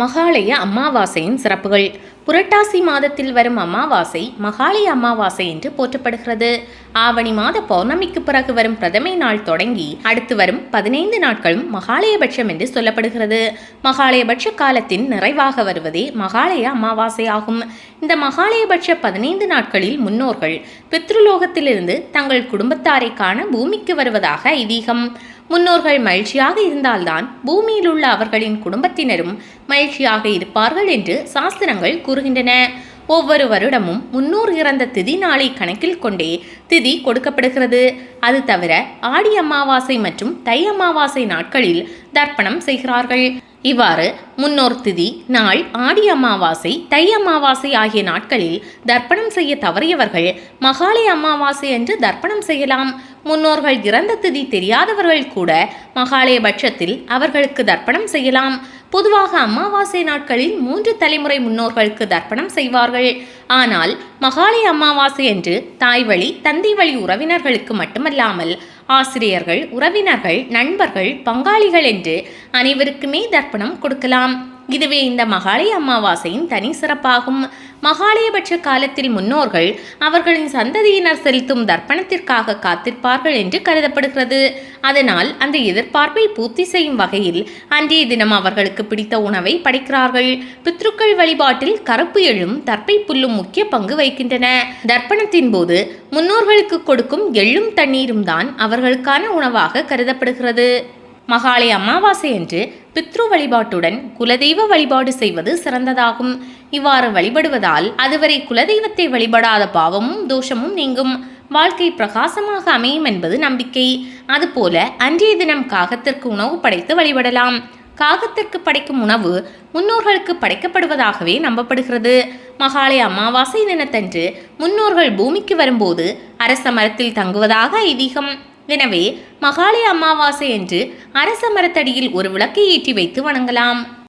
மகாலய அமாவாசையின் சிறப்புகள். புரட்டாசி மாதத்தில் வரும் அமாவாசை மகாலய அமாவாசை என்று போற்றப்படுகிறது. ஆவணி மாத பௌர்ணமிக்கு பிறகு வரும் பிரதமை நாள் தொடங்கி அடுத்து வரும் பதினைந்து நாட்களும் மகாலயபட்சம் என்று சொல்லப்படுகிறது. மகாலயபட்ச காலத்தின் நிறைவாக வருவதே மகாலய அமாவாசை ஆகும். இந்த மகாலயபட்ச பதினைந்து நாட்களில் முன்னோர்கள் பித்ருலோகத்திலிருந்து தங்கள் குடும்பத்தாரை காண பூமிக்கு வருவதாக ஐதீகம். முன்னோர்கள் மகிழ்ச்சியாக இருந்தால்தான் பூமியில் உள்ள அவர்களின் குடும்பத்தினரும் மகிழ்ச்சியாக இருப்பார்கள் என்று சாஸ்திரங்கள் கூறுகின்றன. ஒவ்வொரு வருடமும் முன்னூறு இறந்த திதி நாளை கணக்கில் கொண்டே திதி கொடுக்கப்படுகிறது. அது தவிர ஆடி அமாவாசை மற்றும் தை அமாவாசை நாட்களில் தர்ப்பணம் செய்கிறார்கள். இவ்வாறு முன்னோர் திதி நாள் ஆடி அமாவாசை தை அமாவாசை ஆகிய நாட்களில் தர்ப்பணம் செய்ய தவறியவர்கள் மகாலய அமாவாசை என்று தர்ப்பணம் செய்யலாம். முன்னோர்கள் இறந்த திதி தெரியாதவர்கள் கூட மகாலய பட்சத்தில் அவர்களுக்கு தர்ப்பணம் செய்யலாம். பொதுவாக அமாவாசை நாட்களில் மூன்று தலைமுறை முன்னோர்களுக்கு தர்ப்பணம் செய்வார்கள். ஆனால் மகாலய அமாவாசை என்று தாய் வழி தந்தை வழி உறவினர்களுக்கு மட்டுமல்லாமல் ஆசிரியர்கள் உறவினர்கள் நண்பர்கள் பங்காளிகள் என்று அனைவருக்குமே தர்ப்பணம் கொடுக்கலாம். இதுவே இந்த மகாலய அமாவாசையின் தனி சிறப்பாகும். மகாலயபட்ச காலத்தில் முன்னோர்கள் அவர்களின் சந்ததியினர் செலுத்தும் தர்ப்பணத்திற்காக காத்திருப்பார்கள் என்று கருதப்படுகிறது. அதனால் அந்த எதிர்பார்ப்பை பூர்த்தி செய்யும் வகையில் அன்றைய தினம் அவர்களுக்கு பிடித்த உணவை படைக்கிறார்கள். பித்ருக்கள் வழிபாட்டில் கருப்பு எள்ளும் தர்ப்பை புல்லும் முக்கிய பங்கு வகிக்கின்றன. தர்ப்பணத்தின் போது முன்னோர்களுக்கு கொடுக்கும் எள்ளும் தண்ணீரும் தான் அவர்களுக்கான உணவாக கருதப்படுகிறது. மகாலய அமாவாசை அன்று பித்ரு வழிபாட்டுடன் குலதெய்வ வழிபாடு செய்வது சிறந்ததாகும். இவ்வாறு வழிபடுவதால் அதுவரை குலதெய்வத்தை வழிபடாத பாவமும் தோஷமும் நீங்கும். வாழ்க்கை பிரகாசமாக அமையும் என்பது நம்பிக்கை. அதுபோல அன்றைய தினம் காகத்திற்கு உணவு படைத்து வழிபடலாம். காகத்திற்கு படைக்கும் உணவு முன்னோர்களுக்கு படைக்கப்படுவதாகவே நம்பப்படுகிறது. மகாலய அமாவாசை தினத்தன்று முன்னோர்கள் பூமிக்கு வரும்போது அரச மரத்தில் தங்குவதாக ஐதீகம். எனவே மகாலய அமாவாசை என்று அரச மரத்தடியில் ஒரு விளக்கை ஏற்றி வைத்து வணங்கலாம்.